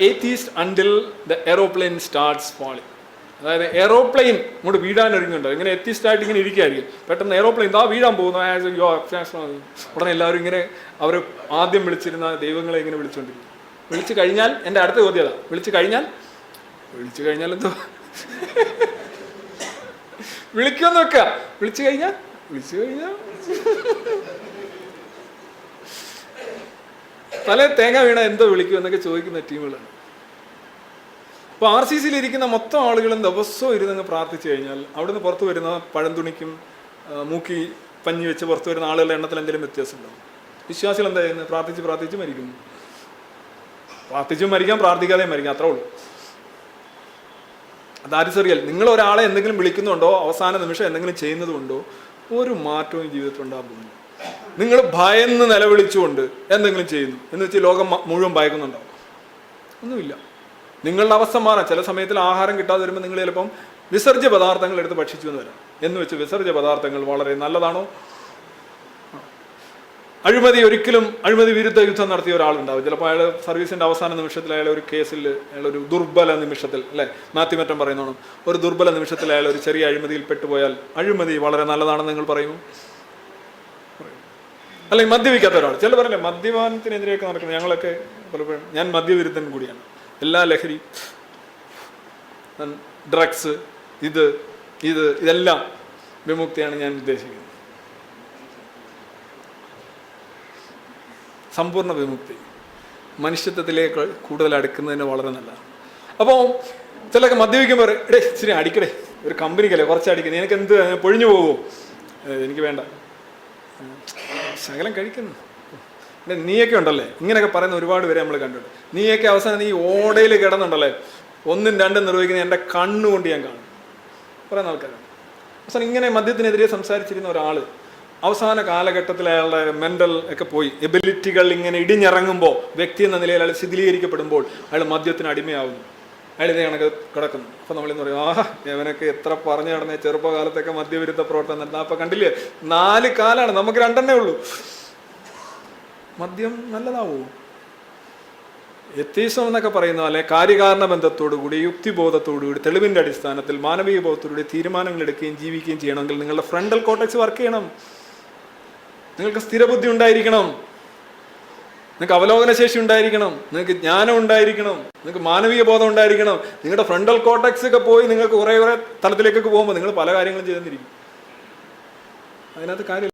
Atheist until the aeroplane starts falling അതായത് aeroplane ഇങ്ങോട്ട് വീഴാൻ ഒരുങ്ങുന്നുണ്ട്. ഇങ്ങനെ എത്തിസ്റ്റ് ആയിട്ട് ഇങ്ങനെ ഇരിക്കുകയായിരിക്കും. പെട്ടെന്ന് എറോപ്ലെയിൻ ദാ വീഴാൻ പോകുന്നു. ആസ് യോ ഉടനെ എല്ലാവരും ഇങ്ങനെ അവർ ആദ്യം വിളിച്ചിരുന്ന ദൈവങ്ങളെ ഇങ്ങനെ വിളിച്ചുകൊണ്ടിരിക്കും. വിളിച്ചു കഴിഞ്ഞാൽ എന്റെ അടുത്ത ചോദ്യത വിളിച്ചു കഴിഞ്ഞാൽ വിളിച്ചു കഴിഞ്ഞാൽ എന്തോ? വിളിക്കുമെന്ന് വെക്കുക വിളിച്ചു കഴിഞ്ഞാൽ വിളിച്ചു കഴിഞ്ഞാൽ. തലേ തേങ്ങ വീണ എന്തോ വിളിക്കും എന്നൊക്കെ ചോദിക്കുന്ന ടീമുകളാണ് അപ്പോൾ ആർ സി സിയിൽ ഇരിക്കുന്ന മൊത്തം ആളുകളും ദിവസവും ഇരുന്നങ്ങ് പ്രാർത്ഥിച്ചു കഴിഞ്ഞാൽ അവിടുന്ന് പുറത്തു വരുന്ന പഴന്തുണിക്കും മൂക്കി പഞ്ഞി വെച്ച് പുറത്തു വരുന്ന ആളുകളുടെ എണ്ണത്തിൽ എന്തെങ്കിലും വ്യത്യാസം ഉണ്ടാവും വിശ്വാസികൾ എന്താ ചെയ്യുന്നത്? പ്രാർത്ഥിച്ച് പ്രാർത്ഥിച്ച് മരിക്കുന്നു. പ്രാർത്ഥിച്ചും മരിക്കാം പ്രാർത്ഥിക്കാതെയും മരിക്കാം അത്രേ ഉള്ളൂ. അതാരിസറിയൽ നിങ്ങൾ ഒരാളെ എന്തെങ്കിലും വിളിക്കുന്നുണ്ടോ? അവസാന നിമിഷം എന്തെങ്കിലും ചെയ്യുന്നതുകൊണ്ടോ ഒരു മാറ്റവും ജീവിതത്തിൽ ഉണ്ടാകാൻ പോകുന്നു നിങ്ങൾ ഭയന്ന് നിലവിളിച്ചുകൊണ്ട് എന്തെങ്കിലും ചെയ്യുന്നു. എന്ന് വെച്ചാൽ ലോകം മുഴുവൻ ഭയക്കുന്നുണ്ടാവും ഒന്നുമില്ല. നിങ്ങളുടെ അവസ്ഥ മാറാം. ചില സമയത്തിൽ ആഹാരം കിട്ടാതെ വരുമ്പോൾ നിങ്ങൾ ചിലപ്പം വിസർജ്യ പദാർത്ഥങ്ങൾ എടുത്ത് ഭക്ഷിച്ചു എന്ന് വരാം. എന്ന് വെച്ച് വിസർജ്യ പദാർത്ഥങ്ങൾ വളരെ നല്ലതാണോ? അഴിമതി ഒരിക്കലും അഴിമതി വിരുദ്ധ യുദ്ധം നടത്തിയ ഒരാളുണ്ടാവും. ചിലപ്പോൾ അയാൾ സർവീസിന്റെ അവസാന നിമിഷത്തിൽ അയാൾ ഒരു കേസിൽ അയാൾ ഒരു ദുർബല നിമിഷത്തിൽ അല്ലെ? മാത്തിമറ്റം പറയുന്നതാണ്. ഒരു ദുർബല നിമിഷത്തിൽ അയാൾ ഒരു ചെറിയ അഴിമതിയിൽ പെട്ടുപോയാൽ അഴിമതി വളരെ നല്ലതാണെന്ന് നിങ്ങൾ പറയുമോ? അല്ലെങ്കിൽ മദ്യപിക്കാത്ത ഒരാൾ. ചില പറയില്ലേ മദ്യപാനത്തിനെതിരെയൊക്കെ നടക്കുന്നത് ഞങ്ങളൊക്കെ പലപ്പോഴും ഞാൻ മദ്യവിരുദ്ധൻ കൂടിയാണ്. എല്ലാ ലഹരി ഡ്രഗ്സ് ഇത് ഇത് ഇതെല്ലാം വിമുക്തിയാണ് ഞാൻ ഉദ്ദേശിക്കുന്നത്. സമ്പൂർണ വിമുക്തി. മനുഷ്യത്വത്തിലേക്ക് കൂടുതൽ അടുക്കുന്നതിന് വളരെ നല്ലതാണ്. അപ്പോൾ ചിലൊക്കെ മദ്യപിക്കുമ്പോൾ എടേ ഇച്ചിരി അടിക്കടേ ഒരു കമ്പനിക്കല്ലേ കുറച്ച് അടിക്കുന്നത് എനിക്ക് എന്ത് പൊഴിഞ്ഞു പോകുമോ എനിക്ക് വേണ്ട. ശകലം കഴിക്കുന്നു. പിന്നെ നീയൊക്കെ ഉണ്ടല്ലേ? ഇങ്ങനെയൊക്കെ പറയുന്ന ഒരുപാട് പേരെ നമ്മൾ കണ്ടിട്ടുണ്ട്. നീയൊക്കെ അവസാനം നീ ഓടയിൽ കിടന്നുണ്ടല്ലേ? ഒന്നും രണ്ടും നിർവഹിക്കുന്ന എന്റെ കണ്ണുകൊണ്ട് ഞാൻ കാണും. പറയുന്ന ആൾക്കാരാണ്. അവസാനം ഇങ്ങനെ മദ്യത്തിനെതിരെ സംസാരിച്ചിരുന്ന ഒരാൾ അവസാന കാലഘട്ടത്തിൽ അയാളുടെ മെന്റൽ ഒക്കെ പോയി. എബിലിറ്റികൾ ഇങ്ങനെ ഇടിഞ്ഞിറങ്ങുമ്പോൾ വ്യക്തി എന്ന നിലയിൽ അയാൾ ശിഥിലീകരിക്കപ്പെടുമ്പോൾ അയാൾ മദ്യത്തിന് അടിമയാവുന്നു. അയാൾ ഇതേ കണക്ക് കിടക്കുന്നു. അപ്പൊ നമ്മളിന്ന് പറയും ആ ഇവനൊക്കെ എത്ര പറഞ്ഞു നടന്ന ചെറുപ്പകാലത്തൊക്കെ മദ്യവിരുദ്ധ പ്രവർത്തനം നടന്ന അപ്പൊ കണ്ടില്ലേ നാല് കാലാണ് നമുക്ക് രണ്ടെണ്ണേ ഉള്ളൂ. മദ്യം നല്ലതാവോ? വ്യത്യസ്തം എന്നൊക്കെ പറയുന്ന പോലെ കാര്യകാരണ ബന്ധത്തോടുകൂടി യുക്തിബോധത്തോടുകൂടി തെളിവിന്റെ അടിസ്ഥാനത്തിൽ മാനവീയ ബോധത്തോടുകൂടി തീരുമാനങ്ങൾ എടുക്കുകയും ജീവിക്കുകയും ചെയ്യണമെങ്കിൽ നിങ്ങളുടെ ഫ്രണ്ടൽ കോട്ടക്സ് വർക്ക് ചെയ്യണം. നിങ്ങൾക്ക് സ്ഥിരബുദ്ധി ഉണ്ടായിരിക്കണം. നിങ്ങൾക്ക് അവലോകന ശേഷി ഉണ്ടായിരിക്കണം. നിങ്ങൾക്ക് ജ്ഞാനം ഉണ്ടായിരിക്കണം. നിങ്ങൾക്ക് മാനവിക ബോധം ഉണ്ടായിരിക്കണം. നിങ്ങളുടെ ഫ്രണ്ടൽ കോട്ടക്സ് ഒക്കെ പോയി നിങ്ങൾക്ക് കുറേ കുറേ തലത്തിലേക്കൊക്കെ പോകുമ്പോൾ നിങ്ങൾ പല കാര്യങ്ങളും ചെയ്തെന്നിരിക്കും അതിനകത്ത് കാര്യം